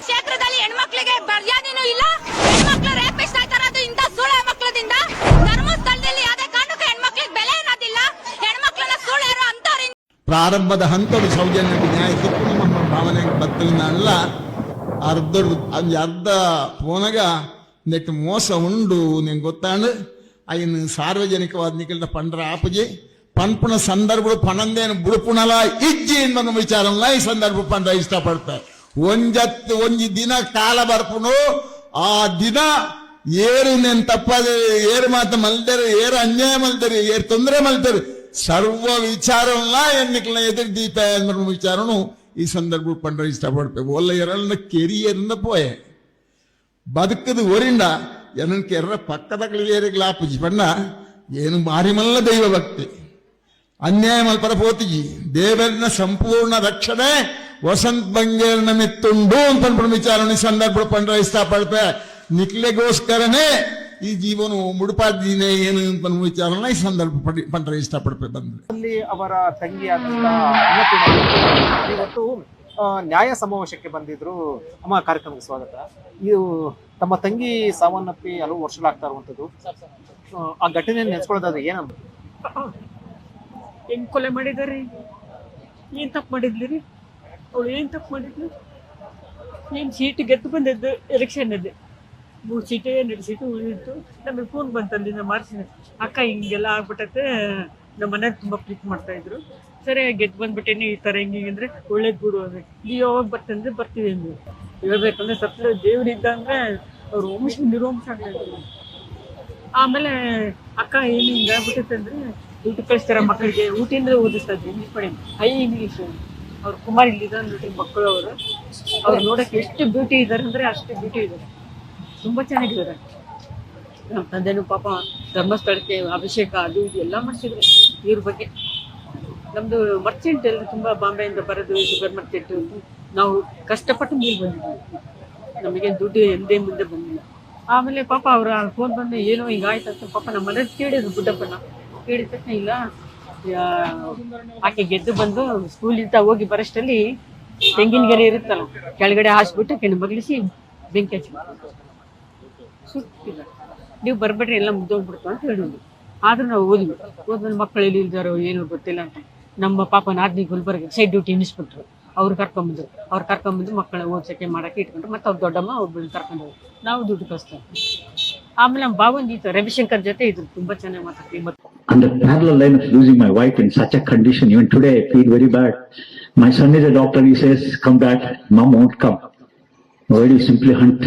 ಕ್ಷೇತ್ರದಲ್ಲಿ ಹೆಣ್ಮಕ್ಳಿಗೆ ಮರ್ಯಾದೆನೂ ಇಲ್ಲ. ಹೆಣ್ಮಕ್ಳು ರೇಪಿಸ್ಟ್ ಆಯ್ತಾರದು ಇಂಥ ಸೂಳೆ ಮಕ್ಕಳದಿಂದ ಧರ್ಮಸ್ಥಳದಲ್ಲಿ ಯಾವುದೇ ಕಾರಣಕ್ಕೂ ಹೆಣ್ಮಕ್ಳಿಗೆ ಬೆಲೆ ಇರೋದಿಲ್ಲ ಹೆಣ್ಮಕ್ಳನ್ನ ಸುಳ್ಳು ಅಂತವ್ರಿಂದ ಪ್ರಾರಂಭದ ಹಂತದ ಸೌಜನ್ಯಕ್ಕೆ ನ್ಯಾಯ ಸಿಕ್ಕು ನಮ್ಮ ಭಾವನೆಗೆ ಬತ್ತಲಿನಲ್ಲ ಅರ್ಧ ಅರ್ಧ ಪೋನಗ ನೆಟ್ಟು ಮೋಸ ಉಂಡು ನಿಂಗೆ ಗೊತ್ತಾಂಡು ಅಯ್ಯನ ಸಾರ್ವಜನಿಕವಾದ ನಿಖಿಲ ಪಂಡ್ರ ಆಪಜಿ ಪನ್ಪುಣ ಸಂದರ್ಭಗಳು ಪಣಂದೇನು ಬುಡುಪುಣಲ ಇಜ್ಜಿ ಅನ್ನೋ ವಿಚಾರಲ್ಲ ಈ ಸಂದರ್ಭ ಪಂಡ್ರ ಇಷ್ಟಪಡ್ತಾರೆ ಒಂಜತ್ತು ಒಂಜಿ ದಿನ ಕಾಲ ಬರ್ಪುನು ಆ ದಿನ ಏರು ನೆನ್ ತಪ್ಪದೆ ಏರು ಮಾತು ಮಲ್ದರು ಏರು ಅನ್ಯಾಯ ಮಲ್ತರು ಏರು ತೊಂದರೆ ಮಲ್ತರು ಸರ್ವ ವಿಚಾರವನ್ನ ಎನ್ನಿಕಲ ಎದುರು ದೀಪ ಅನ್ನೋ ವಿಚಾರನು ಈ ಸಂದರ್ಭ ಪಂಡ್ರ ಇಷ್ಟಪಡ್ತೇವೆ ಒಲ್ಲ ಎರಡನ್ನ ಕೆರಿಯರಿಂದ ಪೋಯೆ ಬದುಕದು ಊರಿಂದ ಕೇರ ಪಕ್ಕದ ಪೂಜಿ ಬಣ್ಣ, ಏನು ಮಾರಿಮಲ್ಲ ದೈವ ಭಕ್ತಿ. ಅನ್ಯಾಯ ಮಲ್ಪರ ಪೋತಿಜಿ, ದೇವರಿನ ಸಂಪೂರ್ಣ ರಕ್ಷಣೆ ವಸಂತ ಬಂಗೇರ್ನ ಮಿತ್ತುಂಡು ಅಂತ ವಿಚಾರಣೆ ಸಂದರ್ಭ ಪಂಡ್ರ ಇಷ್ಟಪಡ್ತೆ ನಿಕ್ಲೆಗೋಸ್ಕರನೇ ಈ ಜೀವನ ಮುಡುಪಾದಿನೇ ಏನು ಅಂತ ವಿಚಾರನ ಈ ಸಂದರ್ಭ ಪಡಿ- ಪಂಡ್ರ ಇಷ್ಟಪಡ್ತೆ ಬಂದ್ರೆ. ಅವರ ತಂಗಿಯಾದಂತ ನ್ಯಾಯ ಸಮಾವೇಶಕ್ಕೆ ಬಂದಿದ್ರು. ಅಮ್ಮ ಕಾರ್ಯಕ್ರಮಕ್ಕೆ ಸ್ವಾಗತ. ಇದು ತಮ್ಮ ತಂಗಿ ಸಾವನ್ನಪ್ಪಿ ಹಲವು ವರ್ಷಗಳಾಗ್ತಾ ಇರುವಂತದ್ದು ಆ, ಘಟನೆ ನೆನೆಸ್ಕೊಳ್ಳೋದಾದ್ರೆ ಏನಮ್ಮ? ಹೆಂಗ್ ಕೊಲೆ ಮಾಡಿದಾರಿ? ಏನ್ ತಪ್ಪು ಮಾಡಿದ್ಲಿ ರೀ ಅವಳು ಏನ್ ತಪ್ಪು ಮಾಡಿದ್ಲು? ಏನ್ ಸೀಟ್ ಗೆದ್ದು ಬಂದಿದ್ದು ಎಲೆಕ್ಷನ್ ಅಲ್ಲಿ? ಮೂರು ಸೀಟೇ ಎರಡು ಸೀಟು ಉಳಿದಿತ್ತು ನಮಗೆ ಫೋನ್ ಬಂತಲ್ಲಿ ನಾ ಮಾರ್ಸಿನ ಅಕ್ಕ ಹಿಂಗೆಲ್ಲ ಆಗ್ಬಿಟ್ಟತ್ತೆ ನಮ್ಮ ಮನೆಗೆ ತುಂಬಾ ಮಾಡ್ತಾ ಇದ್ರು. ಸರಿ ಗೆದ್ದು ಬಂದ್ಬಿಟ್ಟೇನಿ ಈ ಥರ ಹಿಂಗೆ ಅಂದರೆ ಒಳ್ಳೇದು ಬಿಡು ಅಂದ್ರೆ. ನೀವು ಯಾವಾಗ ಬರ್ತಂದ್ರೆ ಬರ್ತೀವಿ ಅಂದ್ರು ಹೇಳ್ಬೇಕಂದ್ರೆ ಸತ್ಲು ದೇವ್ರಿದ್ದ ಅಂದ್ರೆ ಅವ್ರು ವಂಶ ನಿರ್ವಂಶ ಆಗಲಿಲ್ಲ ಆಮೇಲೆ ಅಕ್ಕ ಏನು ಹಿಂಗೆ ಆಗ್ಬಿಟ್ಟೈತೆ ಅಂದ್ರೆ ದುಡ್ಡು ಕಳಿಸ್ತಾರ ಮಕ್ಕಳಿಗೆ. ಊಟಿಂದ ಓದಿಸ್ತಾ ಇದ್ವಿ. ಇಂಗ್ಲೀಷ್ ಹೈ ಇಂಗ್ಲೀಷ್ ಅವ್ರು ಕುಮಾರ್ ಇಲ್ಲಿ ನೋಡಿ ಮಕ್ಕಳು ಅವರು. ಅವ್ರು ನೋಡಕ್ಕೆ ಎಷ್ಟು ಬ್ಯೂಟಿ ಇದ್ದಾರೆ ಅಂದ್ರೆ ಅಷ್ಟು ಬ್ಯೂಟಿ ಇದ್ದಾರೆ ತುಂಬಾ ಚೆನ್ನಾಗಿದ್ದಾರೆ. ನಮ್ಮ ತಂದೆನೂ ಪಾಪ ಧರ್ಮಸ್ಥಳಕ್ಕೆ ಅಭಿಷೇಕ ಅದು ಇದು ಎಲ್ಲ ಮಾಡಿಸಿದ್ರು ಇವ್ರ ಬಗ್ಗೆ. ನಮ್ದು ಮರ್ಚೆಂಟ್ ಎಲ್ಲ ತುಂಬಾ ಬಾಂಬೆಯಿಂದ ಬರೋದು ಶುಗರ್ ಮರ್ಚೆಂಟ್ ನಾವು ಕಷ್ಟಪಟ್ಟು ಮೇಲೆ ಬಂದಿದ್ವಿ. ನಮಗೆ ದುಡ್ಡು ಎಂದೇ ಮುಂದೆ ಬಂದಿಲ್ಲ. ಆಮೇಲೆ ಪಾಪ ಅವ್ರ ಫೋನ್ ಬಂದು ಏನೋ ಹಿಂಗಾಯ್ತು ಅಂತ ಪಾಪ ನಮ್ಮ ಮನೇಲಿ ಕೇಳಿದ್ರು ಬುಡ್ಡಪ್ಪನ. ಕೇಳಿದ ತಕ್ಷಣ ಇಲ್ಲ ಆಕೆ ಗೆದ್ದು ಬಂದು ಸ್ಕೂಲಿಂದ ಹೋಗಿ ಬರೋಷ್ಟಲ್ಲಿ ತೆಂಗಿನ ಗೆರೆ ಇರುತ್ತಲ್ಲ, ಕೆಳಗಡೆ ಹಾಸ್ಬಿಟ್ಟು ಕೆಣ್ಣು ಬಗ್ಲಿಸಿ ಬೆಂಕಿ ಹಚ್ಚಿ ಸುಟ್ಟಿಲ್ಲ ನೀವು ಬರಬೇಡ್ರಿ, ಎಲ್ಲ ಮುಗ್ದೋಗ್ಬಿಡ್ತು ಅಂತ ಹೇಳಿದ್ವಿ ಆದ್ರೂ ನಾವು ಓದ್ವಿ. ಓದ್ಮೇಲೆ ಮಕ್ಕಳು ಎಲ್ಲಿ ಇಲ್ದಾರೋ ಏನೋ ಗೊತ್ತಿಲ್ಲ ಅಂತ. ನಮ್ಮ ಪಾಪ ನಾದಿನಿ ಗುಲ್ಬರ್ಗ ಸೈಡ್ ಡ್ಯೂಟಿ ಇನ್ಸ್ಪೆಕ್ಟ್ರು ಅವ್ರು ಕರ್ಕೊಂಬಂದ್ರು ಅವ್ರು ಕರ್ಕೊಂಬಂದು ಮಕ್ಕಳ ಓದ್ಸಕ್ಕೆ ಮಾಡಕ್ಕೆ ಇಟ್ಕೊಂಡ್ರು ಮತ್ತು ಅವ್ರು ದೊಡ್ಡಮ್ಮ ಒಬ್ಬಳು ಕರ್ಕೊಂಡು ನಾವು ದುಡ್ಡು ಕಳಿಸ್ತೇವೆ ಆಮೇಲೆ ನಮ್ಮ ಬಾವಂದಿ ಇತ್ತು ರವಿಶಂಕರ್ ಜೊತೆ ಇದ್ರು ತುಂಬ ಚೆನ್ನಾಗಿ ಮಾತಾಡ್ತೀವಿ ಮತ್ತು on the parallel line of losing my wife in such a condition. Even today, I feel very bad. My son is a doctor. He says, "Come back." Mom won't come. Why do you simply hunt?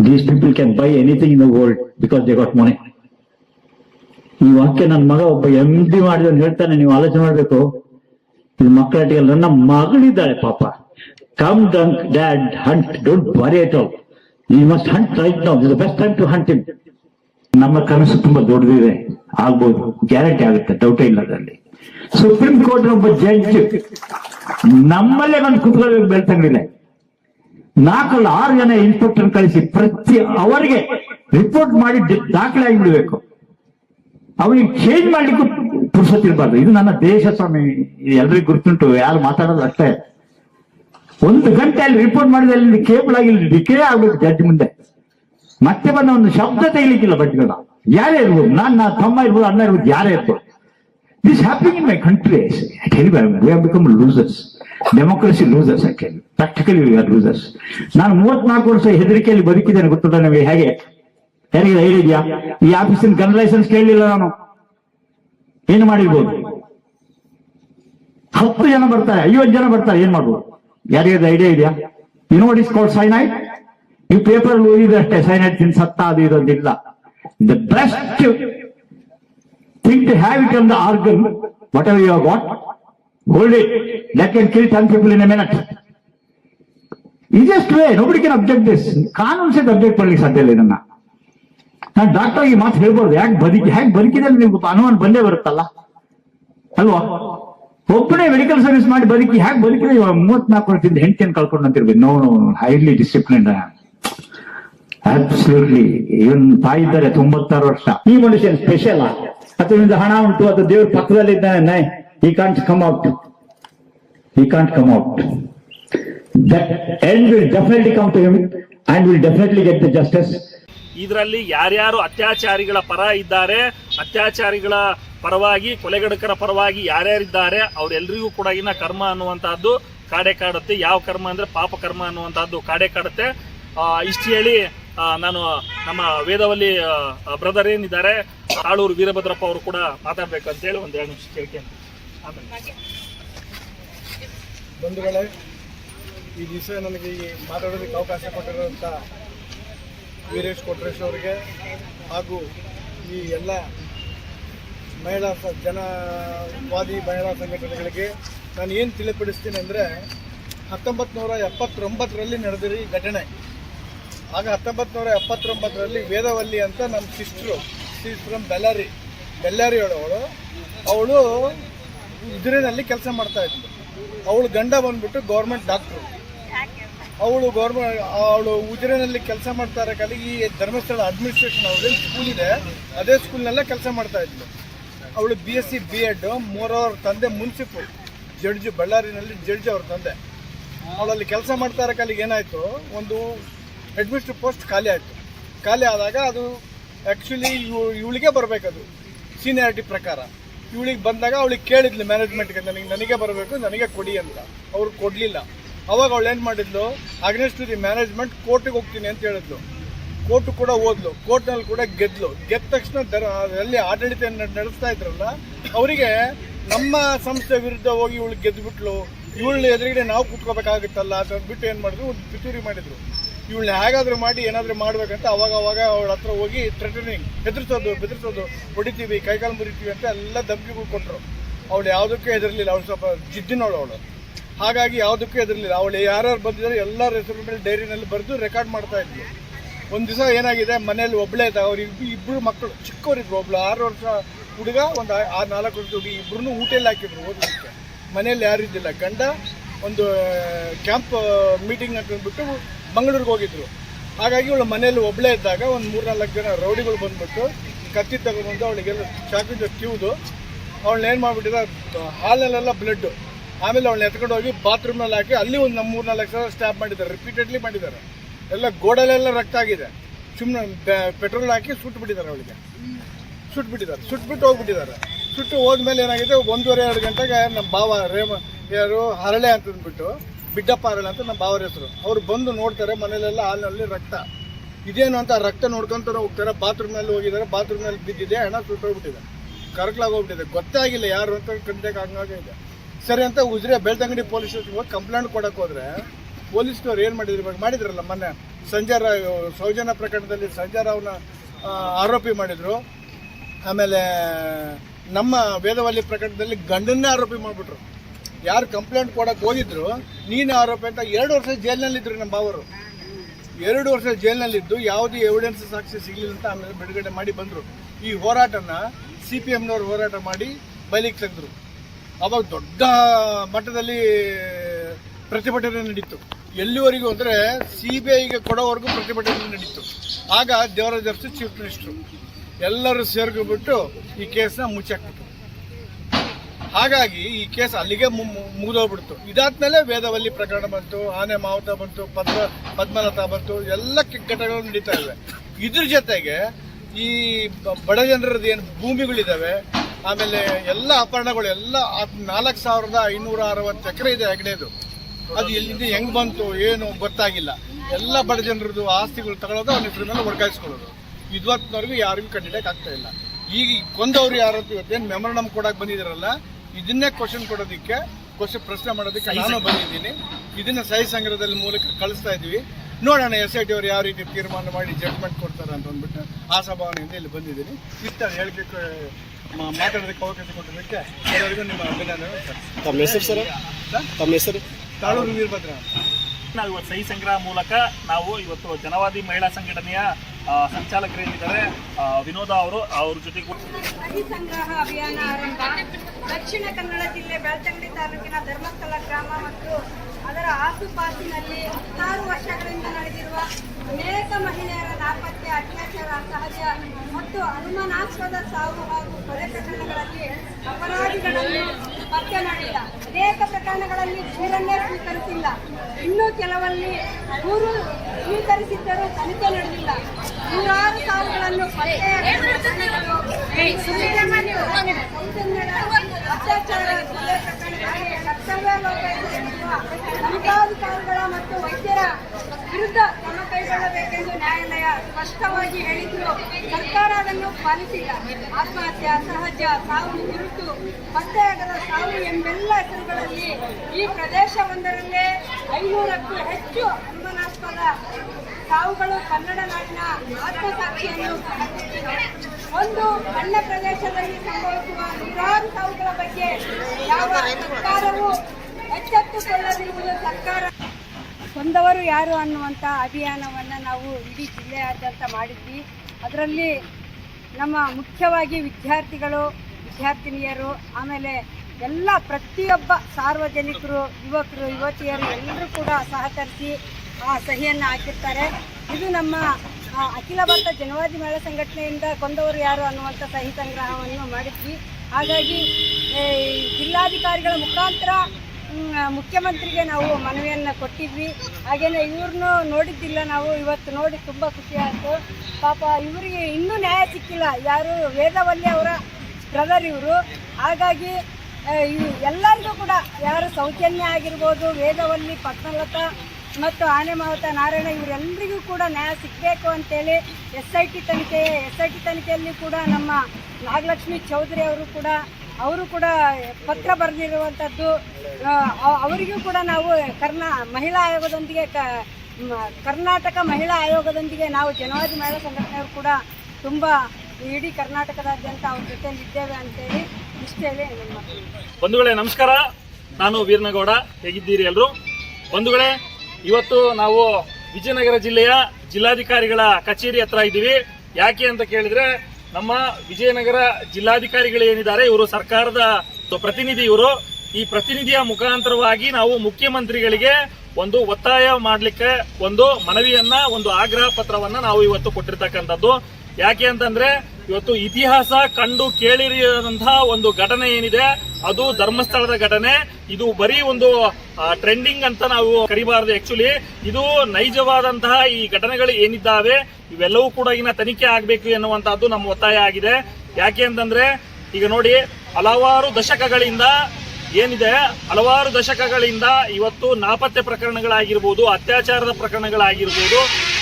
These people can buy anything in the world because they got money. ಈ ವಾಕ್ಯ ನನ್ನ ಮಗ ಒಬ್ಬ M D ಮಾಡಿದವನು ಹೇಳ್ತಾನೆ, ನೀವು ಆಲೋಚನೆ ಮಾಡ್ಬೇಕು. ಇದು ಮಕ್ಕಳಿಗೆ ನನ್ನ ಮಗಳಿದ್ದಾಳೆ ಪಾಪ. Come dunk dad hunt don't worry at all you must hunt right now this best time to hunt ಇಮ್ ನಮ್ಮ ಕನಸು ತುಂಬಾ ದೊಡ್ಡದಿದೆ. ಆಗ್ಬೋದು. ಗ್ಯಾರಂಟಿ ಆಗುತ್ತೆ. ಡೌಟೇ ಇಲ್ಲ ಅದರಲ್ಲಿ. ಸುಪ್ರೀಂ ಕೋರ್ಟ್ ಒಬ್ಬ ಜಡ್ಜ್ ನಮ್ಮಲ್ಲೇ ಒಂದು ಕುತ್ಕೊಳ್ಬೇಕು ಬೆಳ್ತಂಗಿಲ್ಲ ನಾಲ್ಕಲ್ಲ ಆರು ಜನ ಇನ್ಸ್ಪೆಕ್ಟರ್ ಕಳಿಸಿ ಪ್ರತಿ ಅವರಿಗೆ ರಿಪೋರ್ಟ್ ಮಾಡಿ ದಾಖಲೆ ಆಗಿಬಿಡ್ಬೇಕು. ಅವನಿಗೆ ಚೇಂಜ್ ಮಾಡ್ಲಿಕ್ಕೂ ಪುರ್ಸತ್ತಿರ್ಬಾರ್ದು ಇದು ನನ್ನ ದೇಶ ಸ್ವಾಮಿ. ಎಲ್ರಿಗೂ ಗುರ್ತುಂಟು ಯಾರು ಮಾತಾಡೋದು ಅಷ್ಟೇ. ಒಂದು ಗಂಟೆ ಅಲ್ಲಿ ರಿಪೋರ್ಟ್ ಮಾಡಿದ ಅಲ್ಲಿ ಕೇಬಲ್ ಆಗಿ ಡಿಕೇ ಆಗ್ಬೇಕು ಜಡ್ಜ್ ಮುಂದೆ. ಮತ್ತೆ ಬಂದ ಒಂದು ಶಬ್ದ ತೆಗಿಲಿಕ್ಕಿಲ್ಲ ಬಟ್ಗಳ ಯಾರೇ ಇರ್ಬೋದು. ನಾನ್ ನಾ ತಮ್ಮ ಇರ್ಬೋದು, ಅಣ್ಣ ಇರ್ಬೋದು, ಯಾರೇ ಇರ್ಬೋದು. This happening in my country become losers democracy losers practically losers ನಾನು ಮೂವತ್ನಾಲ್ಕು ವರ್ಷ ಹೆದರಿಕೆಯಲ್ಲಿ ಬದುಕಿದ್ದೇನೆ. ಗೊತ್ತದ ನಮಗೆ? ಹೇಗೆ? ಯಾರಿಗೆ ಧೈರ್ಯ ಈ ಆಫೀಸಿನ ಗನ್ ಲೈಸೆನ್ಸ್ ಕೇಳಲಿಲ್ಲ ನಾನು. ಏನು ಮಾಡಿರ್ಬೋದು? ಹತ್ತು ಜನ ಬರ್ತಾರೆ, ಐವತ್ತು ಜನ ಬರ್ತಾರೆ, ಏನ್ ಮಾಡ್ಬೋದು? ಯಾರಿಗೆ ಐಡಿಯಾ ಇದೆಯಾ? You know is called cyanide ಈ ಪೇಪರ್ ಓದಿದ್ರೆ ಅಷ್ಟೇ ಸೈನೈಟ್ ತಿನ್ ಸತ್ತ ಅದು ಇರೋದಿಲ್ಲ the best think to have it on the organ what ever you got gold it that kill ton people in a minute easiest way nobody can object this ಕಾನೂನು ಸಹಿತ object ಮಾಡ್ಲಿಕ್ಕೆ ಸಾಧ್ಯ ಇಲ್ಲ ಇದನ್ನ. ನಾನು ಡಾಕ್ಟರ್ ಈ ಮಾತು ಹೇಳ್ಬೋದು. ಯಾಕೆ ಬದುಕಿ ಹ್ಯಾಕ್ ಬದುಕಿದಲ್ಲಿ ನಿಮ್ಗೆ ಅನುಮಾನ ಬಂದೇ ಬರುತ್ತಲ್ಲ? ಅಲ್ವಾ? ಒಬ್ಬನೇ ಮೆಡಿಕಲ್ ಸರ್ವಿಸ್ ಮಾಡಿ ಬದುಕಿ ಹ್ಯಾಕ್ ಬದುಕಿದ್ರೆ ಮೂವತ್ನಾಲ್ಕು ವರ್ಷದಿಂದ ಹೆಂಡತಿಯನ್ನು ಕಳ್ಕೊಂಡು ಅಂತಿರ್ಬೇಕು. No no highly discipline absolutely ಇವನ್ ತಾಯಿ ಇದ್ದಾರೆ ತೊಂಬತ್ತಾರು ವರ್ಷ. ಈ ಮನುಷ್ಯನ್ ಸ್ಪೆಷಲ್ ಅದರಿಂದ ಹಣ ಉಂಟು, ಅದು ದೇವ್ರ ಪಕ್ಕದಲ್ಲಿದ್ದಾನೆ ನೈ I can't come out I can't come out that end will definitely come to him and will definitely get the justice ಇದರಲ್ಲಿ ಯಾರ್ಯಾರು ಅತ್ಯಾಚಾರಿಗಳ ಪರ ಇದ್ದಾರೆ, ಅತ್ಯಾಚಾರಿಗಳ ಪರವಾಗಿ, ಕೊಲೆಗಡಕರ ಪರವಾಗಿ ಯಾರ್ಯಾರಿದ್ದಾರೆ ಅವರೆಲ್ಲರಿಗೂ ಕೂಡ ಇನ್ನ ಕರ್ಮ ಅನ್ನುವಂತಹದ್ದು ಕಾಡೆ ಕಾಡುತ್ತೆ. ಯಾವ ಕರ್ಮ ಅಂದ್ರೆ ಪಾಪ ಕರ್ಮ ಅನ್ನುವಂತಹದ್ದು ಕಾಡೆ ಕಾಡುತ್ತೆ. ಇಷ್ಟು ಹೇಳಿ ನಾನು ನಮ್ಮ ವೇದವಲ್ಲಿ ಬ್ರದರ್ ಏನಿದ್ದಾರೆ, ಆಳೂರು ವೀರಭದ್ರಪ್ಪ ಅವರು ಕೂಡ ಮಾತಾಡ್ಬೇಕು ಅಂತ ಹೇಳಿ ಒಂದ್ ಎರಡು ನಿಮಿಷ ಕೇಳ್ಕೆ ಬಂಧುಗಳೇ, ಈ ದಿವಸ ನನಗೆ ಈ ಮಾತಾಡೋದಕ್ಕೆ ಅವಕಾಶ ಕೊಟ್ಟಿರುವಂಥ ವೀರೇಶ್ ಕೊಟ್ರೇಶ್ ಅವರಿಗೆ ಹಾಗೂ ಈ ಎಲ್ಲ ಮಹಿಳಾ ಸ ಜನವಾದಿ ಮಹಿಳಾ ಸಂಘಟನೆಗಳಿಗೆ ನಾನು ಏನು ತಿಳಿಪಡಿಸ್ತೀನಿ ಅಂದರೆ ಹತ್ತೊಂಬತ್ತು ನೂರ ಎಪ್ಪತ್ತೊಂಬತ್ತರಲ್ಲಿ ನಡೆದಿರಿ ಈ ಘಟನೆ. ಆಗ ಹತ್ತೊಂಬತ್ತು ನೂರ ಎಪ್ಪತ್ತೊಂಬತ್ತರಲ್ಲಿ ವೇದವಲ್ಲಿ ಅಂತ ನಮ್ಮ ಸಿಸ್ಟ್ರು ಸಿಸ್ಟ್ರಮ್ ಬೆಲ್ಲಾರಿ ಬೆಲ್ಲಾರಿ ಅವಳು ಅವಳು ಇದರಲ್ಲಿ ಕೆಲಸ ಮಾಡ್ತಾ ಇದ್ಳು ಅವಳು ಗಂಡ ಬಂದ್ಬಿಟ್ಟು ಗೌರ್ಮೆಂಟ್ ಡಾಕ್ಟ್ರು ಅವಳು ಗೌರ್ಮೆಂಟ್ ಅವಳು ಉಜಿರೆನಲ್ಲಿ ಕೆಲಸ ಮಾಡ್ತಾರೆ ಇರೋಕಾಗಿ ಈ ಧರ್ಮಸ್ಥಳ ಅಡ್ಮಿನಿಸ್ಟ್ರೇಷನ್ ಅವ್ರದ್ದು ಸ್ಕೂಲ್ ಇದೆ, ಅದೇ ಸ್ಕೂಲ್ನಲ್ಲೇ ಕೆಲಸ ಮಾಡ್ತಾ ಇದ್ಲು. ಅವಳು B S C B Ed ಮೂರವ್ರ ತಂದೆ ಮುನ್ಸಿಪಲ್, ಜಡ್ಜ್ ಬಳ್ಳಾರಿನಲ್ಲಿ ಜಡ್ಜ್ ಅವ್ರ ತಂದೆ. ಅವಳಲ್ಲಿ ಕೆಲಸ ಮಾಡ್ತಾ ಕಲಿಗೆ ಏನಾಯಿತು, ಒಂದು ಅಡ್ಮಿನಿಸ್ಟ್ರೇಟಿವ್ ಪೋಸ್ಟ್ ಖಾಲಿ ಆಯಿತು. ಖಾಲಿ ಆದಾಗ ಅದು ಆ್ಯಕ್ಚುಲಿ ಇವಳಿಗೆ ಬರಬೇಕದು ಸೀನಿಯಾರಿಟಿ ಪ್ರಕಾರ. ಇವಳಿಗೆ ಬಂದಾಗ ಅವಳಿಗೆ ಕೇಳಿದ್ಲು ಮ್ಯಾನೇಜ್ಮೆಂಟ್ಗೆ ನನಗೆ ನನಗೆ ಬರಬೇಕು, ನನಗೆ ಕೊಡಿ ಅಂತ. ಅವ್ರು ಕೊಡಲಿಲ್ಲ. ಅವಾಗ ಅವಳು ಏನು ಮಾಡಿದ್ಲು? ಅಗ್ನೆಸ್ಟ್ ದಿ ಮ್ಯಾನೇಜ್ಮೆಂಟ್ ಕೋರ್ಟಿಗೆ ಹೋಗ್ತೀನಿ ಅಂತ ಹೇಳಿದ್ಲು. ಕೋರ್ಟ್ ಕೂಡ ಓದ್ಲು. ಕೋರ್ಟ್ನಲ್ಲಿ ಕೂಡ ಗೆದ್ಲು. ಗೆದ್ದ ತಕ್ಷಣ ಅಲ್ಲಿ ಆಡಳಿತ ನಡೆಸ್ತಾ ಇದ್ರಲ್ಲ, ಅವರಿಗೆ ನಮ್ಮ ಸಂಸ್ಥೆ ವಿರುದ್ಧ ಹೋಗಿ ಇವಳು ಗೆದ್ದುಬಿಟ್ಲು ಇವಳನ್ನ ಎದುರುಗಡೆ ನಾವು ಕುತ್ಕೋಬೇಕಾಗುತ್ತಲ್ಲ ಅಂತ ಅಂದ್ಬಿಟ್ಟು ಏನು ಮಾಡಿದ್ರು? ಒಂದು ಪಿತೂರಿ ಮಾಡಿದ್ರು. ಇವಳನ್ನ ಹೇಗಾದರೂ ಮಾಡಿ ಏನಾದರೂ ಮಾಡಬೇಕಂತ ಅವಾಗ ಅವಾಗ ಅವಳ ಹತ್ರ ಹೋಗಿ ಥ್ರೆಟನಿಂಗ್ ಹೆದರ್ಸೋದು, ಬೆದರ್ಸೋದು. ಹೊಡಿತೀವಿ, ಕೈಕಾಲು ಮುರಿತೀವಿ ಅಂತ ಎಲ್ಲ ಧಮಕಿಗಳು ಕೊಟ್ಟರು ಅವಳು ಯಾವುದಕ್ಕೂ ಹೆದರ್ಲಿಲ್ಲ. ಅವಳು ಸ್ವಲ್ಪ ಜಿದ್ದಿನವಳು ಅವಳು. ಹಾಗಾಗಿ ಯಾವುದಕ್ಕೂ ಎದುರಲಿಲ್ಲ ಅವಳು ಯಾರ್ಯಾರು ಬಂದಿದ್ದಾರೆ ಎಲ್ಲ ಹೆಸರು ಮೇಲೆ ಡೈರಿನಲ್ಲಿ ಬರೆದು ರೆಕಾರ್ಡ್ ಮಾಡ್ತಾ ಇದ್ವಿ ಒಂದು ದಿವಸ ಏನಾಗಿದೆ ಮನೇಲಿ ಒಬ್ಬಳೇ ಇದ್ದ, ಅವ್ರು ಇಬ್ಬರು ಮಕ್ಕಳು ಚಿಕ್ಕವರಿದ್ರು ಒಬ್ಳು ಆರು ವರ್ಷ ಹುಡುಗ, ಒಂದು ಆ ನಾಲ್ಕು ವರ್ಷದ ಹುಡುಗಿ ಇಬ್ಬರೂ ಊಟಲ್ಲಿ ಹಾಕಿದ್ರು ಓದೋದಕ್ಕೆ ಮನೇಲಿ ಯಾರು ಇದ್ದಿಲ್ಲ. ಗಂಡ ಒಂದು ಕ್ಯಾಂಪ್ ಮೀಟಿಂಗ್ ಅಂತ ಅಂದ್ಬಿಟ್ಟು ಮಂಗಳೂರಿಗೆ ಹೋಗಿದ್ರು. ಹಾಗಾಗಿ ಇವಳು ಮನೇಲಿ ಒಬ್ಬಳೇ ಇದ್ದಾಗ ಒಂದು ಮೂರ್ನಾಲ್ಕು ಜನ ರೌಡಿಗಳು ಬಂದ್ಬಿಟ್ಟು ಕತ್ತಿ ತಗೊಂಡ್ಬಂದು ಅವಳಿಗೆಲ್ಲ ಚಾಕಿಂದ ಕಿವ್ದು ಅವಳನ್ನ ಏನು ಮಾಡ್ಬಿಟ್ಟಿದ ಹಾಲಲ್ಲೆಲ್ಲ ಬ್ಲಡ್ಡು ಆಮೇಲೆ ಅವಳನ್ನ ಎತ್ಕೊಂಡು ಹೋಗಿ ಬಾತ್ರೂಮ್ನಲ್ಲಿ ಹಾಕಿ ಅಲ್ಲಿ ಒಂದು ನಮ್ಮ ಮೂರ್ನಾಲ್ಕು ಸಾವಿರ ಸ್ಟ್ಯಾಪ್ ಮಾಡಿದ್ದಾರೆ ರಿಪೀಟೆಡ್ಲಿ ಮಾಡಿದ್ದಾರೆ. ಎಲ್ಲ ಗೋಡಲೆಲ್ಲ ರಕ್ತ ಆಗಿದೆ. ಸುಮ್ಮನೆ ಪೆಟ್ರೋಲ್ ಹಾಕಿ ಸುಟ್ಬಿಟ್ಟಿದ್ದಾರೆ ಅವಳಿಗೆ. ಸುಟ್ಬಿಟ್ಟಿದ್ದಾರೆ ಸುಟ್ಬಿಟ್ಟು ಹೋಗ್ಬಿಟ್ಟಿದ್ದಾರೆ. ಸುಟ್ಟು ಹೋದ್ಮೇಲೆ ಏನಾಗಿದೆ, ಒಂದೂವರೆ, ಎರಡು ಗಂಟೆಗೆ ನಮ್ಮ ಬಾವ ರೇಮ, ಯಾರು, ಹರಳೆ ಅಂತ ಅಂದ್ಬಿಟ್ಟು, ಬಿಡ್ಡಪ್ಪ ಹರಳೆ ಅಂತ ನಮ್ಮ ಬಾವರ ಹೆಸರು. ಅವ್ರು ಬಂದು ನೋಡ್ತಾರೆ, ಮನೇಲೆಲ್ಲ ಹಾಲಿನಲ್ಲಿ ರಕ್ತ. ಇದೇನು ಅಂತ ರಕ್ತ ನೋಡ್ಕೊಂತ ಹೋಗ್ತಾರೆ ಬಾತ್ರೂಮ್ನಲ್ಲಿ ಹೋಗಿದ್ದಾರೆ ಬಾತ್ರೂಮ್ನಲ್ಲಿ ಬಿದ್ದಿದೆ, ಹಣ ಸುಟ್ಟೋಗ್ಬಿಟ್ಟಿದೆ. ಕರ್ಕಲಾಗಿ ಹೋಗ್ಬಿಟ್ಟಿದೆ. ಗೊತ್ತೇ ಆಗಿಲ್ಲ ಯಾರು ಅಂತ ಕಂಡಕ್ಕೆ ಹಂಗಾಗಿದೆ ಸರಿ ಅಂತ ಉಜಿರೆ ಬೆಳ್ತಂಗಡಿ ಪೊಲೀಸ್ ಹೋಗಿ ಕಂಪ್ಲೇಂಟ್ ಕೊಡಕ್ಕೆ ಹೋದ್ರೆ ಪೊಲೀಸ್ನವ್ರು ಏನು ಮಾಡಿದ್ರು ಇವಾಗ? ಮಾಡಿದ್ರಲ್ಲ ಮೊನ್ನೆ ಸಂಜಯ್ ರಾವ್ ಸೌಜನ್ಯ ಪ್ರಕರಣದಲ್ಲಿ ಸಂಜಯ್ ರಾವ್ನ ಆರೋಪಿ ಮಾಡಿದ್ರು. ಆಮೇಲೆ ನಮ್ಮ ವೇದವಲ್ಲಿ ಪ್ರಕರಣದಲ್ಲಿ ಗಂಡನ್ನೇ ಆರೋಪಿ ಮಾಡಿಬಿಟ್ರು. ಯಾರು ಕಂಪ್ಲೇಂಟ್ ಕೊಡಕ್ಕೆ ಹೋಗಿದ್ರು, ನೀನು ಆರೋಪಿ ಅಂತ ಎರಡು ವರ್ಷ ಜೈಲಿನಲ್ಲಿದ್ದರು ನಮ್ಮ ಬಾವರು ಎರಡು ವರ್ಷ ಜೈಲಿನಲ್ಲಿದ್ದು ಯಾವುದೇ ಎವಿಡೆನ್ಸ್ ಸಾಕ್ಷಿ ಸಿಗಲಿಲ್ಲ ಅಂತ ಆಮೇಲೆ ಬಿಡುಗಡೆ ಮಾಡಿ ಬಂದರು. ಈ ಹೋರಾಟನ ಸಿ ಪಿ ಎಮ್ನವ್ರು ಹೋರಾಟ ಮಾಡಿ ಬಯಲಿಗೆ ತೆಗೆದ್ರು. ಅವಾಗ ದೊಡ್ಡ ಮಟ್ಟದಲ್ಲಿ ಪ್ರತಿಭಟನೆ ನಡೀತು. ಎಲ್ಲಿವರೆಗೂ ಅಂದರೆ ಸಿ ಬಿ ಐಗೆ ಕೊಡೋವರೆಗೂ ಪ್ರತಿಭಟನೆ ನಡೀತು. ಆಗ ದೇವರಾಜ ಅರ್ಸು ಚೀಫ್ ಮಿನಿಸ್ಟ್ರು ಎಲ್ಲರೂ ಸೇರ್ಕೊಂಡ್ಬಿಟ್ಟು ಈ ಕೇಸನ್ನ ಮುಚ್ಚಾಕ್ಬಿಟ್ಟು ಹಾಗಾಗಿ ಈ ಕೇಸ್ ಅಲ್ಲಿಗೆ ಮುಗಿದೋಗ್ಬಿಡ್ತು. ಇದಾದ್ಮೇಲೆ ವೇದವಲ್ಲಿ ಪ್ರಕರಣ ಬಂತು, ಆನೆ ಮಾವುತ ಬಂತು, ಪದ್ಮ ಪದ್ಮನಾಥ ಬಂತು, ಎಲ್ಲ ಘಟನೆಗಳು ನಡೀತಾ ಇವೆ. ಇದ್ರ ಜೊತೆಗೆ ಈ ಬಡ ಜನರದ್ದು ಏನು ಭೂಮಿಗಳಿದಾವೆ ಆಮೇಲೆ ಎಲ್ಲ ಅಪಹರಣಗಳು ಎಲ್ಲ ನಾಲ್ಕು ಸಾವಿರದ ಐನೂರ ಅರವತ್ತು ಎಕರೆ ಇದೆ ಹೆಗ್ಡೆದು ಅದು ಎಲ್ಲಿಂದ ಹೆಂಗ್ ಬಂತು ಏನು ಗೊತ್ತಾಗಿಲ್ಲ. ಎಲ್ಲ ಬಡ ಜನರದು ಆಸ್ತಿಗಳು ತಗೊಳ್ಳೋದು ಅವ್ನ ಹೆಸರು ಮೇಲೆ ವರ್ಗಾಯಿಸ್ಕೊಳ್ಳೋದು. ಇದುವತ್ತಿನವರೆಗೂ ಯಾರಿಗೂ ಕಂಡಿಡಕ್ಕೆ ಆಗ್ತಾ ಇಲ್ಲ. ಈಗ ಕೊಂದವ್ರು ಯಾರು ಅಂತ ಇವತ್ತೇನು ಮೆಮೊರಂಡಮ್ ಕೊಡಕ್ಕೆ ಬಂದಿದಾರಲ್ಲ ಇದನ್ನೇ ಕ್ವಶನ್ ಕೊಡೋದಕ್ಕೆ ಕ್ವಶನ್ ಪ್ರಶ್ನೆ ಮಾಡೋದಕ್ಕೆ ನಾನು ಬಂದಿದ್ದೀನಿ. ಇದನ್ನ ಸಹಿ ಸಂಗ್ರಹದಲ್ಲಿ ಮೂಲಕ ಕಳಿಸ್ತಾ ಇದೀವಿ ನೋಡೋಣ ಎಸ್ ಐ ಟಿ ಅವರು ಯಾವ ರೀತಿ ತೀರ್ಮಾನ ಮಾಡಿ ಜಡ್ಜ್ಮೆಂಟ್ ಕೊಡ್ತಾರೆ ಅಂತ ಅಂದ್ಬಿಟ್ಟು ಆ ಸಭಾವನೆಯಿಂದ ಇಲ್ಲಿ ಬಂದಿದ್ದೀನಿ. ಇಷ್ಟ ಹೇಳಿಕೆ ಮ- ಮಾತಾಡೋದಕ್ಕೆ ಅವಕಾಶ ಕೊಟ್ಟಿದ್ದಕ್ಕೆ ಎಲ್ಲರಿಗೂ ನಿಮ್ಮ ಅಭಿನಂದನೆ ಸರ್. ತಮ್ಮ ಹೆಸರು ಸರ್? ತಮ್ಮ ಹೆಸರು? ತಾಳೂರು ವೀರಭದ್ರ. ನಾವು ಇವತ್ತು ಸಹಿ ಸಂಗ್ರಹ ಮೂಲಕ ನಾವು ಇವತ್ತು ಜನವಾದಿ ಮಹಿಳಾ ಸಂಘಟನೆಯ ಆ, ಸಂಚಾಲಕರೇನಿದ್ದಾರೆ ವಿನೋದ ಅವರು ಅವ್ರ ಜೊತೆ ಸಹಿ ಸಂಗ್ರಹ ಅಭಿಯಾನ ಆರಂಭ. ದಕ್ಷಿಣ ಕನ್ನಡ ಜಿಲ್ಲೆ ಬೆಳ್ತಂಗಡಿ ತಾಲೂಕಿನ ಧರ್ಮಸ್ಥಳ ಗ್ರಾಮ ಮತ್ತು ಅದರ ಆಸುಪಾಸಿನಲ್ಲಿ ಹತ್ತಾರು ವರ್ಷಗಳಿಂದ ನಡೆದಿರುವ ಅನೇಕ ಮಹಿಳೆಯರ ನಾಪತ್ತೆ, ಅತ್ಯಾಚಾರ ಸಹಜ ಮತ್ತು ಅನುಮಾನಾಸ್ಪದ ಸಾವು ಹಾಗೂ ಕೊಲೆ ಪ್ರಕರಣಗಳಲ್ಲಿ ಅಪರಾಧಿಗಳನ್ನು ಪತ್ತೆ ಮಾಡಿಲ್ಲ. ಅನೇಕ ಪ್ರಕರಣಗಳಲ್ಲಿ ದೂರನ್ನೇ ಸ್ವೀಕರಿಸಿಲ್ಲ. ಇನ್ನೂ ಕೆಲವಲ್ಲಿ ದೂರು ಸ್ವೀಕರಿಸಿದ್ದರೂ ತನಿಖೆ ನಡೆದಿಲ್ಲ. ನೂರಾರು ಸಾವುಗಳನ್ನು ಪತ್ತೆ ಅತ್ಯಾಚಾರ, ಕೊಲೆ ಪ್ರಕರಣಗಳಿಗೆ ತನಿಖಾಧಿಕಾರಿಗಳ ಮತ್ತು ವೈದ್ಯರ ವಿರುದ್ಧ ಕ್ರಮ ಕೈಗೊಳ್ಳಬೇಕೆಂದು ನ್ಯಾಯಾಲಯ ಸ್ಪಷ್ಟವಾಗಿ ಹೇಳಿದ್ರು ಸರ್ಕಾರ ಅದನ್ನು ಪಾಲಿಸಿಲ್ಲ ಆತ್ಮಹತ್ಯೆ ಸಹಜ ಸಾವು, ಗುರುತು, ಪತ್ತೆಯಾಗದ ಸಾವು ಎಂಬೆಲ್ಲ ಹೆಸರುಗಳಲ್ಲಿ ಈ ಪ್ರದೇಶವೊಂದರಲ್ಲೇ ಐನೂರಕ್ಕೂ ಹೆಚ್ಚು ಅನುಮಾನಾಸ್ಪದ ಸಾವುಗಳು ಕನ್ನಡ ನಾಡಿನ ಆತ್ಮಸಾಕ್ಷಿಯನ್ನು. ಒಂದು ಅಣ್ಣ ಪ್ರದೇಶದಲ್ಲಿ ಸಂಭವಿಸುವ ನೂರಾರು ಸಾವುಗಳ ಬಗ್ಗೆ ಯಾವ ಸರ್ಕಾರವೂ ಎಚ್ಚೆತ್ತುಕೊಳ್ಳದಿರುವುದು ಸರ್ಕಾರ. ಕೊಂದವರು ಯಾರು ಅನ್ನುವಂಥ ಅಭಿಯಾನವನ್ನು ನಾವು ಇಡೀ ಜಿಲ್ಲೆಯಾದ್ಯಂತ ಮಾಡಿದ್ವಿ. ಅದರಲ್ಲಿ ನಮ್ಮ ಮುಖ್ಯವಾಗಿ ವಿದ್ಯಾರ್ಥಿಗಳು, ವಿದ್ಯಾರ್ಥಿನಿಯರು, ಆಮೇಲೆ ಎಲ್ಲ ಪ್ರತಿಯೊಬ್ಬ ಸಾರ್ವಜನಿಕರು, ಯುವಕರು, ಯುವತಿಯರು ಎಲ್ಲರೂ ಕೂಡ ಸಹಕರಿಸಿ ಆ ಸಹಿಯನ್ನು ಹಾಕಿರ್ತಾರೆ. ಇದು ನಮ್ಮ ಅಖಿಲ ಭಾರತ ಜನವಾದಿ ಮಹಿಳಾ ಸಂಘಟನೆಯಿಂದ ಕೊಂದವರು ಯಾರು ಅನ್ನುವಂಥ ಸಹಿ ಸಂಗ್ರಹವನ್ನು ಮಾಡಿದ್ವಿ. ಹಾಗಾಗಿ ಜಿಲ್ಲಾಧಿಕಾರಿಗಳ ಮುಖಾಂತರ ಮುಖ್ಯಮಂತ್ರಿಗೆ ನಾವು ಮನವಿಯನ್ನು ಕೊಟ್ಟಿದ್ವಿ. ಹಾಗೆಯೇ ಇವ್ರನ್ನೂ ನೋಡಿದ್ದಿಲ್ಲ ನಾವು, ಇವತ್ತು ನೋಡಿ ತುಂಬ ಖುಷಿ ಆಯಿತು. ಪಾಪ ಇವರಿಗೆ ಇನ್ನೂ ನ್ಯಾಯ ಸಿಕ್ಕಿಲ್ಲ. ಯಾರು ವೇದವಲ್ಲಿ ಅವರ ಬ್ರದರ್ ಇವರು. ಹಾಗಾಗಿ ಎಲ್ಲರಿಗೂ ಕೂಡ ಯಾರು ಸೌಜನ್ಯ ಆಗಿರ್ಬೋದು, ವೇದವಲ್ಲಿ ಪದ್ಮಲತಾ ಮತ್ತು ಆನೆ ಮಾವತ ನಾರಾಯಣ ಇವರೆಲ್ಲರಿಗೂ ಕೂಡ ನ್ಯಾಯ ಸಿಗಬೇಕು ಅಂತೇಳಿ ಎಸ್ ಐ ಟಿ ತನಿಖೆ, ಎಸ್ ಐ ಟಿ ತನಿಖೆಯಲ್ಲಿ ಕೂಡ ನಮ್ಮ ನಾಗಲಕ್ಷ್ಮಿ ಚೌಧರಿ ಅವರು ಕೂಡ ಅವರು ಕೂಡ ಪತ್ರ ಬರೆದಿರುವಂಥದ್ದು. ಅವರಿಗೂ ಕೂಡ ನಾವು ಕರ್ನಾ, ಮಹಿಳಾ ಆಯೋಗದೊಂದಿಗೆ ಕರ್ನಾಟಕ ಮಹಿಳಾ ಆಯೋಗದೊಂದಿಗೆ ನಾವು ಜನವಾದಿ ಮಹಿಳಾ ಸಂಘಟನೆಯವರು ಕೂಡ ತುಂಬ ಇಡೀ ಕರ್ನಾಟಕದಾದ್ಯಂತ ಅವ್ರ ಜೊತೆಯಲ್ಲಿ ಇದ್ದೇವೆ ಅಂತೇಳಿ ಇಷ್ಟು ಹೇಳಿ ಬಂಧುಗಳೇ, ನಮಸ್ಕಾರ. ನಾನು ವೀರನಗೌಡ. ಹೇಗಿದ್ದೀರಿ ಎಲ್ಲರೂ? ಬಂಧುಗಳೇ ಇವತ್ತು ನಾವು ವಿಜಯನಗರ ಜಿಲ್ಲೆಯ ಜಿಲ್ಲಾಧಿಕಾರಿಗಳ ಕಚೇರಿ ಹತ್ರ ಇದ್ದೀವಿ. ಯಾಕೆ ಅಂತ ಕೇಳಿದ್ರೆ ನಮ್ಮ ವಿಜಯನಗರ ಜಿಲ್ಲಾಧಿಕಾರಿಗಳು ಏನಿದ್ದಾರೆ, ಇವರು ಸರ್ಕಾರದ ಪ್ರತಿನಿಧಿ ಇವರು. ಈ ಪ್ರತಿನಿಧಿಯ ಮುಖಾಂತರವಾಗಿ ನಾವು ಮುಖ್ಯಮಂತ್ರಿಗಳಿಗೆ ಒಂದು ಒತ್ತಾಯ ಮಾಡಲಿಕ್ಕೆ ಒಂದು ಮನವಿಯನ್ನ, ಒಂದು ಆಗ್ರಹ ಪತ್ರವನ್ನ ನಾವು ಇವತ್ತು ಕೊಟ್ಟಿರ್ತಕ್ಕಂಥದ್ದು. ಯಾಕೆ ಅಂತಂದ್ರೆ ಇವತ್ತು ಇತಿಹಾಸ ಕಂಡು ಕೇಳಿರಿದಂತಹ ಒಂದು ಘಟನೆ ಏನಿದೆ, ಅದು ಧರ್ಮಸ್ಥಳದ ಘಟನೆ. ಇದು ಬರೀ ಒಂದು ಟ್ರೆಂಡಿಂಗ್ ಅಂತ ನಾವು ಕರಿಬಾರದು ಆಕ್ಚುಲಿ ಇದು ನೈಜವಾದಂತಹ ಈ ಘಟನೆಗಳು ಏನಿದ್ದಾವೆ, ಇವೆಲ್ಲವೂ ಕೂಡ ಇನ್ನ ತನಿಖೆ ಆಗಬೇಕು ಎನ್ನುವಂತಹದ್ದು ನಮ್ಮ ಒತ್ತಾಯ ಆಗಿದೆ. ಯಾಕೆ ಅಂತಂದ್ರೆ, ಈಗ ನೋಡಿ, ಹಲವಾರು ದಶಕಗಳಿಂದ ಏನಿದೆ, ಹಲವಾರು ದಶಕಗಳಿಂದ ಇವತ್ತು ನಾಪತ್ತೆ ಪ್ರಕರಣಗಳಾಗಿರ್ಬೋದು, ಅತ್ಯಾಚಾರದ ಪ್ರಕರಣಗಳಾಗಿರ್ಬೋದು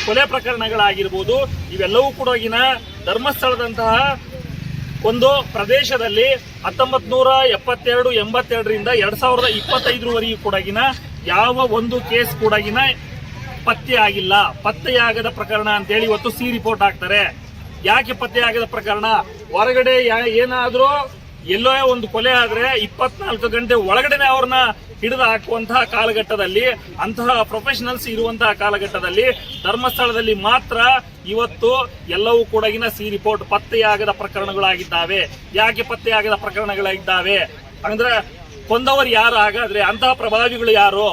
ಕೊಲೆ ಪ್ರಕರಣಗಳಾಗಿರ್ಬೋದು, ಇವೆಲ್ಲವೂ ಕೂಡ ಈಗಿನ ಧರ್ಮಸ್ಥಳದಂತಹ ಒಂದು ಪ್ರದೇಶದಲ್ಲಿ ಹತ್ತೊಂಬತ್ ನೂರ ಎಪ್ಪತ್ತೆರಡು, ಎಂಬತ್ತೆರಡರಿಂದ ಎರಡ್ ಸಾವಿರದ ಇಪ್ಪತ್ತೈದರವರೆಗೂ ಕೂಡಗಿನ ಯಾವ ಒಂದು ಕೇಸ್ ಕೂಡಗಿನ ಪತ್ತೆ ಆಗಿಲ್ಲ. ಪತ್ತೆಯಾಗದ ಪ್ರಕರಣ ಅಂತೇಳಿ ಇವತ್ತು ಸಿ ರಿಪೋರ್ಟ್ ಹಾಕ್ತಾರೆ. ಯಾಕೆ ಪತ್ತೆಯಾಗದ ಪ್ರಕರಣ? ಹೊರಗಡೆ ಏನಾದ್ರೂ ಎಲ್ಲೋ ಒಂದು ಕೊಲೆ ಆದ್ರೆ ಇಪ್ಪತ್ನಾಲ್ಕು ಗಂಟೆ ಒಳಗಡೆನೆ ಅವ್ರನ್ನ ಹಿಡಿದು ಹಾಕುವಂತಹ ಕಾಲಘಟ್ಟದಲ್ಲಿ, ಅಂತಹ ಪ್ರೊಫೆಷನಲ್ಸ್ ಇರುವಂತಹ ಕಾಲಘಟ್ಟದಲ್ಲಿ, ಧರ್ಮಸ್ಥಳದಲ್ಲಿ ಮಾತ್ರ ಇವತ್ತು ಎಲ್ಲವೂ ಕೂಡಗಿನ ಸಿ ರಿಪೋರ್ಟ್ ಪತ್ತೆಯಾಗದ ಪ್ರಕರಣಗಳಾಗಿದ್ದಾವೆ. ಯಾಕೆ ಪತ್ತೆಯಾಗದ ಪ್ರಕರಣಗಳಾಗಿದ್ದಾವೆ? ಅಂದ್ರೆ ಕೊಂದವರು ಯಾರು ಹಾಗಾದ್ರೆ, ಅಂತಹ ಪ್ರಭಾವಿಗಳು ಯಾರು?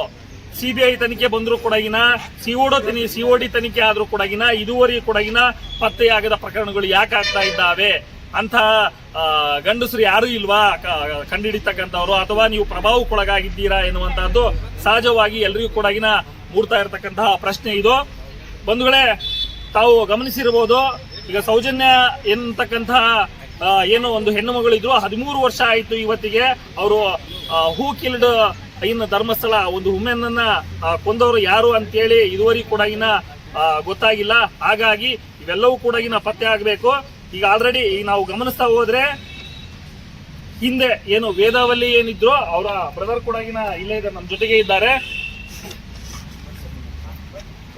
ಸಿಬಿಐ ತನಿಖೆ ಬಂದರೂ ಕೂಡಗಿನ ಸಿಒಡೋ ತನಿ ಸಿಒಡಿ ತನಿಖೆ ಆದರೂ ಕೂಡಗಿನ ಇದುವರೆಗೂ ಕೂಡಗಿನ ಪತ್ತೆಯಾಗದ ಪ್ರಕರಣಗಳು ಯಾಕೆ ಆಗ್ತಾ ಇದ್ದಾವೆ? ಅಂತ ಗಂಡಸರು ಯಾರು ಇಲ್ವಾ? ಕಂಡುಹಿಡಿತಕ್ಕಂಥವ್ರು ಅಥವಾ ನೀವು ಪ್ರಭಾವಕ್ಕೊಳಗಾಗಿದ್ದೀರಾ ಎನ್ನುವಂತಹದ್ದು ಸಹಜವಾಗಿ ಎಲ್ರಿಗೂ ಕೂಡಗಿನ ಮೂಡ್ತಾ ಇರತಕ್ಕಂತಹ ಪ್ರಶ್ನೆ ಇದು. ಬಂಧುಗಳೇ, ತಾವು ಗಮನಿಸಿರಬಹುದು, ಈಗ ಸೌಜನ್ಯ ಎನ್ನತಕ್ಕಂತಹ ಏನು ಒಂದು ಹೆಣ್ಣು ಮಗಳಿದ್ರು, ಹದಿಮೂರು ವರ್ಷ ಆಯಿತು ಇವತ್ತಿಗೆ, ಅವರು ಹೂ ಕಿಲ್ಡ್ ಇನ್ನು ಧರ್ಮಸ್ಥಳ, ಒಂದು ಹುಮೆನ್ ಅನ್ನ ಕೊಂದವರು ಯಾರು ಅಂತೇಳಿ ಇದುವರೆಗೂ ಕೂಡ ಗೊತ್ತಾಗಿಲ್ಲ. ಹಾಗಾಗಿ ಇವೆಲ್ಲವೂ ಕೂಡ ಪತ್ತೆ ಆಗಬೇಕು. ಈಗ ಆಲ್ರೆಡಿ ಈಗ ನಾವು ಗಮನಿಸ್ತಾ ಹೋದ್ರೆ, ಹಿಂದೆ ಏನು ವೇದಾವಲ್ಲಿ ಏನಿದ್ರು, ಅವರ ಬ್ರದರ್ ಕೂಡ ಇಲ್ಲೇ ಇದ್ದಾರೆ ನಮ್ಮ ಜೊತೆಗೆ ಇದ್ದಾರೆ.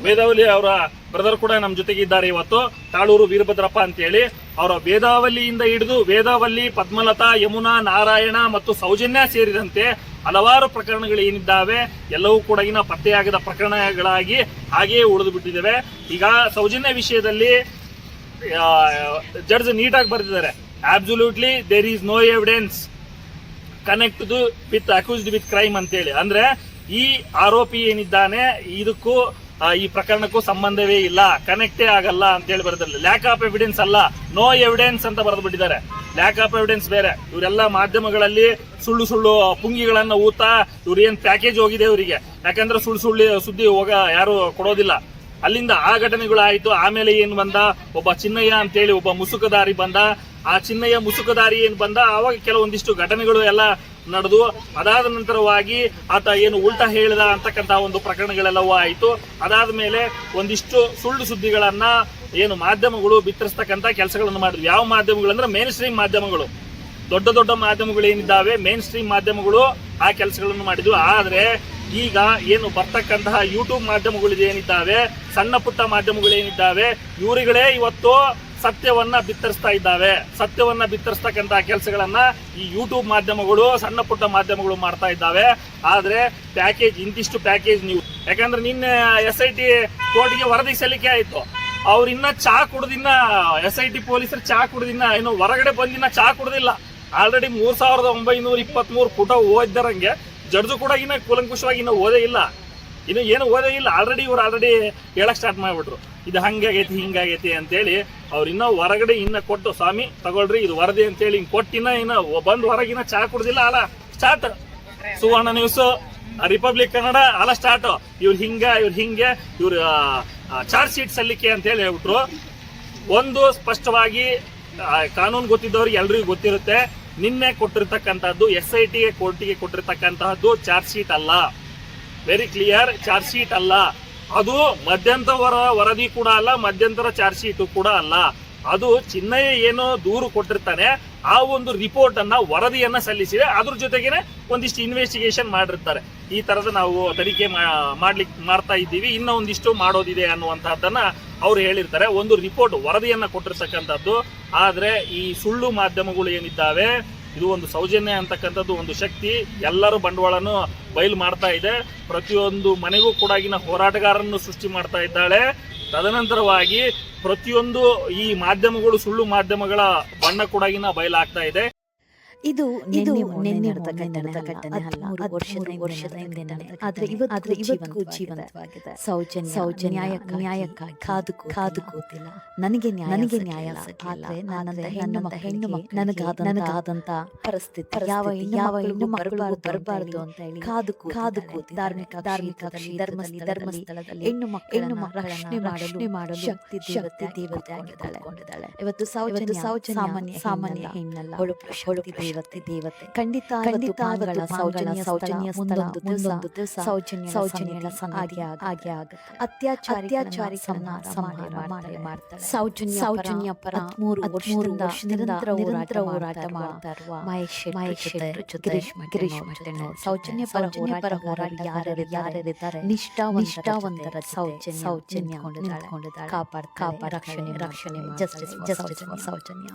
ವೇದಾವಲಿ ಅವರ ಬ್ರದರ್ ಕೂಡ ನಮ್ಮ ಜೊತೆಗೆ ಇದ್ದಾರೆ ಇವತ್ತು. ತಾಳೂರು ವೀರಭದ್ರಪ್ಪ ಅಂತೇಳಿ ಅವರ ವೇದಾವಲಿಯಿಂದ ಹಿಡಿದು ವೇದಾವಲ್ಲಿ, ಪದ್ಮಲತಾ, ಯಮುನಾ, ನಾರಾಯಣ ಮತ್ತು ಸೌಜನ್ಯ ಸೇರಿದಂತೆ ಹಲವಾರು ಪ್ರಕರಣಗಳು ಏನಿದ್ದಾವೆ, ಎಲ್ಲವೂ ಕೂಡ ಪತ್ತೆಯಾಗದ ಪ್ರಕರಣಗಳಾಗಿ ಹಾಗೆಯೇ ಉಳಿದು ಬಿಟ್ಟಿದ್ದಾವೆ. ಈಗ ಸೌಜನ್ಯ ವಿಷಯದಲ್ಲಿ ಜಡ್ಜ್ ನೀಟಾಗಿ ಬರೆದಿದ್ದಾರೆ. Absolutely there is no evidence connect with accused with crime ಅಂತೇಳಿ. ಅಂದ್ರೆ ಈ ಆರೋಪಿ ಏನಿದ್ದಾನೆ, ಇದಕ್ಕೂ ಈ ಪ್ರಕರಣಕ್ಕೂ ಸಂಬಂಧವೇ ಇಲ್ಲ. ಕನೆಕ್ಟೇ ಆಗಲ್ಲ ಅಂತ ಹೇಳಿ ಲ್ಯಾಕ್ ಆಫ್ ಎವಿಡೆನ್ಸ್ ಅಲ್ಲ. ನೋ ಎವಿಡೆನ್ಸ್ ಅಂತ ಬರೆದು ಬಿಟ್ಟಿದ್ದಾರೆ ಲ್ಯಾಕ್ ಆಫ್ ಎವಿಡೆನ್ಸ್ ಬೇರೆ. ಇವರೆಲ್ಲ ಮಾಧ್ಯಮಗಳಲ್ಲಿ ಸುಳ್ಳು ಸುಳ್ಳು ಪುಂಗಿಗಳನ್ನ ಊತ, ಇವ್ರ ಏನ್ ಪ್ಯಾಕೇಜ್ ಹೋಗಿದೆ ಇವರಿಗೆ. ಯಾಕಂದ್ರೆ ಸುಳ್ಳು ಸುಳ್ಳು ಸುದ್ದಿ ಹೋಗ ಯಾರು ಕೊಡೋದಿಲ್ಲ. ಅಲ್ಲಿಂದ ಆ ಘಟನೆಗಳು ಆಯ್ತು ಆಮೇಲೆ ಏನು ಬಂದ? ಒಬ್ಬ ಚಿನ್ನಯ್ಯ ಅಂತೇಳಿ ಒಬ್ಬ ಮುಸುಕದಾರಿ ಬಂದ. ಆ ಚಿನ್ನಯ್ಯ ಮುಸುಕದಾರಿ ಏನು ಬಂದ? ಆವಾಗ ಕೆಲವೊಂದಿಷ್ಟು ಘಟನೆಗಳು ಎಲ್ಲ ನಡೆದು, ಅದಾದ ನಂತರವಾಗಿ ಆತ ಏನು ಉಲ್ಟಾ ಹೇಳಿದ ಅಂತಕ್ಕಂಥ ಒಂದು ಪ್ರಕರಣಗಳೆಲ್ಲವೂ ಆಯಿತು. ಅದಾದ ಮೇಲೆ ಒಂದಿಷ್ಟು ಸುಳ್ಳು ಸುದ್ದಿಗಳನ್ನ ಏನು ಮಾಧ್ಯಮಗಳು ಬಿತ್ತರಿಸ್ತಕ್ಕಂತ ಕೆಲಸಗಳನ್ನು ಮಾಡಿದ್ವಿ ಯಾವ ಮಾಧ್ಯಮಗಳು ಅಂದ್ರೆ ಮೇನ್ ಸ್ಟ್ರೀಮ್ ಮಾಧ್ಯಮಗಳು. ದೊಡ್ಡ ದೊಡ್ಡ ಮಾಧ್ಯಮಗಳು ಏನಿದ್ದಾವೆ ಮೇನ್ ಸ್ಟ್ರೀಮ್ ಮಾಧ್ಯಮಗಳು ಆ ಕೆಲಸಗಳನ್ನು ಮಾಡಿದ್ವು. ಆದರೆ ಈಗ ಏನು ಬರ್ತಕ್ಕಂತಹ ಯೂಟ್ಯೂಬ್ ಮಾಧ್ಯಮಗಳು ಏನಿದ್ದಾವೆ, ಸಣ್ಣ ಪುಟ್ಟ ಮಾಧ್ಯಮಗಳು ಏನಿದ್ದಾವೆ, ಇವರುಗಳೇ ಇವತ್ತು ಸತ್ಯವನ್ನ ಬಿತ್ತರಿಸ್ತಾ ಇದ್ದಾವೆ. ಸತ್ಯವನ್ನ ಬಿತ್ತರಿಸ್ತಕ್ಕಂತಹ ಕೆಲಸಗಳನ್ನ ಈ ಯೂಟ್ಯೂಬ್ ಮಾಧ್ಯಮಗಳು, ಸಣ್ಣ ಪುಟ್ಟ ಮಾಧ್ಯಮಗಳು ಮಾಡ್ತಾ ಇದ್ದಾವೆ. ಆದ್ರೆ ಪ್ಯಾಕೇಜ್ ಇಂತಿಷ್ಟು ಪ್ಯಾಕೇಜ್ ನೀವು. ಯಾಕಂದ್ರೆ ನಿನ್ನೆ ಎಸ್ ಐ ಟಿ ಕೋರ್ಟ್ಗೆ ವರದಿ ಸಲ್ಲಿಕೆ ಆಯ್ತು. ಅವ್ರು ಇನ್ನ ಚಾ ಕುಡ್ದಿನ್ನ ಎಸ್ ಐ ಟಿ ಪೊಲೀಸರು ಚಾ ಕುಡ್ದಿನ್ನ ಏನು ಹೊರಗಡೆ ಬಂದಿನ ಚಾ ಕುಡ್ದಿಲ್ಲ. ಆಲ್ರೆಡಿ ಮೂರ್ ಸಾವಿರದ ಒಂಬೈನೂರ ಇಪ್ಪತ್ತ್ ಮೂರು ಪುಟ ಓದಿದರಂಗೆ ಜಡ್ಜು ಕೂಡ ಇನ್ನ ಕೂಲಂಕುಷವಾಗಿ ಇನ್ನ ಓದೇ ಇಲ್ಲ. ಇನ್ನು ಏನು ಓದೇ ಇಲ್ಲ. ಆಲ್ರೆಡಿ ಇವ್ರು ಆಲ್ರೆಡಿ ಹೇಳಕ್ ಸ್ಟಾರ್ಟ್ ಮಾಡ್ಬಿಟ್ರು. ಇದು ಹಂಗಾಗೈತಿ ಹಿಂಗಾಗೈತಿ ಅಂತೇಳಿ ಅವ್ರು ಇನ್ನ ಹೊರಗಡೆ ಇನ್ನ ಕೊಟ್ಟು, ಸ್ವಾಮಿ, ತಗೊಳ್ರಿ, ಇದು ವರದಿ ಅಂತೇಳಿ ಹಿಂಗ್ ಕೊಟ್ಟಿನ ಇನ್ನ ಬಂದ್ ಹೊರಗಿನ ಚಾ ಕುಡ್ದಿಲ್ಲ ಅಲ್ಲ start Suvarna news republic Kannada ಅಲ್ಲ ಸ್ಟಾರ್ಟ್ ಇವ್ರು ಹಿಂಗ, ಇವ್ರು ಹಿಂಗೆ, ಇವ್ರು ಚಾರ್ಜ್ ಶೀಟ್ ಸಲ್ಲಿಕೆ ಅಂತ ಹೇಳಿ ಹೇಳ್ಬಿಟ್ರು. ಒಂದು ಸ್ಪಷ್ಟವಾಗಿ ಕಾನೂನು ಗೊತ್ತಿದ್ದವ್ರಿಗೆ ಎಲ್ರಿಗೂ ಗೊತ್ತಿರುತ್ತೆ. ನಿನ್ನೆ ಕೊಟ್ಟಿರ್ತಕ್ಕಂಥದ್ದು ಎಸ್ ಐ ಟಿಗೆ ಕೋರ್ಟಿಗೆ ಕೊಟ್ಟಿರ್ತಕ್ಕಂತಹದ್ದು ಚಾರ್ಜ್ ಶೀಟ್ ಅಲ್ಲ. ವೆರಿ ಕ್ಲಿಯರ್ ಚಾರ್ಜ್ ಶೀಟ್ ಅಲ್ಲ. ಅದು ಮಧ್ಯಂತರ ವರದಿ ಕೂಡ ಅಲ್ಲ, ಮಧ್ಯಂತರ ಚಾರ್ಜ್ ಶೀಟು ಕೂಡ ಅಲ್ಲ. ಅದು ಚಿನ್ನಯ್ಯ ಏನೋ ದೂರು ಕೊಟ್ಟಿರ್ತಾನೆ, ಆ ಒಂದು ರಿಪೋರ್ಟ್ ಅನ್ನ ವರದಿಯನ್ನ ಸಲ್ಲಿಸಿದೆ. ಅದ್ರ ಜೊತೆಗೆ ಒಂದಿಷ್ಟು ಇನ್ವೆಸ್ಟಿಗೇಷನ್ ಮಾಡಿರ್ತಾರೆ. ಈ ತರದ ನಾವು ತನಿಖೆ ಮಾಡ್ಲಿಕ್ಕೆ ಮಾಡ್ತಾ ಇದ್ದೀವಿ. ಇನ್ನೂ ಒಂದಿಷ್ಟು ಮಾಡೋದಿದೆ ಅನ್ನುವಂತಹದ್ದನ್ನ ಅವ್ರು ಹೇಳಿರ್ತಾರೆ. ಒಂದು ರಿಪೋರ್ಟ್ ವರದಿಯನ್ನ ಕೊಟ್ಟಿರ್ತಕ್ಕಂಥದ್ದು. ಆದ್ರೆ ಈ ಸುಳ್ಳು ಮಾಧ್ಯಮಗಳು ಏನಿದ್ದಾವೆ, ಇದು ಒಂದು ಸೌಜನ್ಯ ಅಂತಕ್ಕಂಥದ್ದು ಒಂದು ಶಕ್ತಿ. ಎಲ್ಲರೂ ಬಂಡವಾಳನು ಬಯಲು ಮಾಡ್ತಾ ಇದೆ. ಪ್ರತಿಯೊಂದು ಮನೆಗೂ ಕೂಡ ಈಗಿನ ಹೋರಾಟಗಾರರನ್ನು ಸೃಷ್ಟಿ ಮಾಡ್ತಾ ಇದ್ದಾಳೆ. ತದನಂತರವಾಗಿ ಪ್ರತಿಯೊಂದು ಈ ಮಾಧ್ಯಮಗಳು, ಸುಳ್ಳು ಮಾಧ್ಯಮಗಳ ಬಣ್ಣ ಕೂಡ ಬಯಲಾಗ್ತಾ ಇದೆ. ಇದು ಇದು ನಿನ್ನೆ ನಡೆದ ನಡೆದ ಘಟನೆ ಅಲ್ಲ. ವರ್ಷದ ವರ್ಷದ ಹಿಂದೆ ನಡೆದ ಆದ್ರೆ. ಇವತ್ತು ಆದ್ರೆ ಇವತ್ತಿಗೂ ಜೀವಂತವಾಗಿದೆ. ಸೌಜನ್ಯ ಸೌಜನ್ಯ ನ್ಯಾಯಕ್ಕಾಗಿ ಕಾದು ಕಾದು ಕೂತಿಲ್ಲ. ನನಗೆ ನ್ಯಾಯ ನನಗೆ ನ್ಯಾಯ. ಆದ್ರೆ ಆದ್ರೆ ಹೆಣ್ಣು ಹೆಣ್ಣು ಮಕ್ಕಳಿಗೆ ನನಗಾದಂತ ಪರಿಸ್ಥಿತಿ ಯಾವ ಯಾವ ಹೆಣ್ಣು ಮಕ್ಕಳಿಗೂ ಬರಬಾರದು ಅಂತ ಹೇಳಿ ಕಾದು ಕಾದು ಕಾದು ಧಾರ್ಮಿಕ ಧಾರ್ಮಿಕ ಧರ್ಮ ಧರ್ಮಸ್ಥಳದಲ್ಲಿ ಹೆಣ್ಣು ಹೆಣ್ಣು ಹೆಣ್ಣು ಮಕ್ಕಳ ರಕ್ಷಣೆ ಮಾಡಲು ಮಾಡಲು ಶಕ್ತಿ ಶಕ್ತಿ ದೇವತೆ ದೇವತೆ ಆಗಿದ್ದಾಳೆ ಇವತ್ತು ಸೌಜನ್ಯ ಸಾಮಾನ್ಯ ಸಾಮಾನ್ಯ ಹೆಣ್ಣಲ್ಲ. ಹೆಣ್ಣಲ್ಲ. ಅವಳು ಶಕ್ತಿ ದೇವತೆ. ಖಂಡಿತ ಖಂಡಿತ ಸೌಜನ್ಯ ಸೌಜನ್ಯ ಮುಂದೊಂದು ದಿವಸ ಸೌಜನ್ಯ ಸನ್ನಿಧಿ ಸನ್ನಿಧಿ ಆಗಿ ಆಗಿ. ಅತ್ಯಾಚಾರಿಗಳನ್ನ ಅತ್ಯಾಚಾರಿಗಳನ್ನ ಸಂಹಾರ ಸಂಹಾರ ಮಾಡಿ ಮಾಡ್ತಾರೆ. ಸೌಜನ್ಯ ಸೌಜನ್ಯ ಪರ ಮೂರು ವರ್ಷದಿಂದ ನಿರಂತರ ನಿರಂತರ ಹೋರಾಟ ಮಾಡ್ತಾರೆ ಮಹೇಶ್ ಮಹೇಶ್ ಜೊತೆ, ಗಿರೀಶ್ ಸೌಜನ್ಯ ಪರ ಪರ ಹೋರಾಟ ಯಾರ್ಯಾರಿದ್ದಾರೆ ನಿಷ್ಠಾ ನಿಷ್ಠಾವಂತರ ಸೌಜನ್ಯ ಸೌಜನ್ಯ ಕಾಪಾಡ್ ಕಾಪಾಡ್ ರಕ್ಷಣೆ ರಕ್ಷಣೆ ಜಸ್ಟಿಸ್ ಸೌಜನ್ಯ. ಸೌಜನ್ಯ.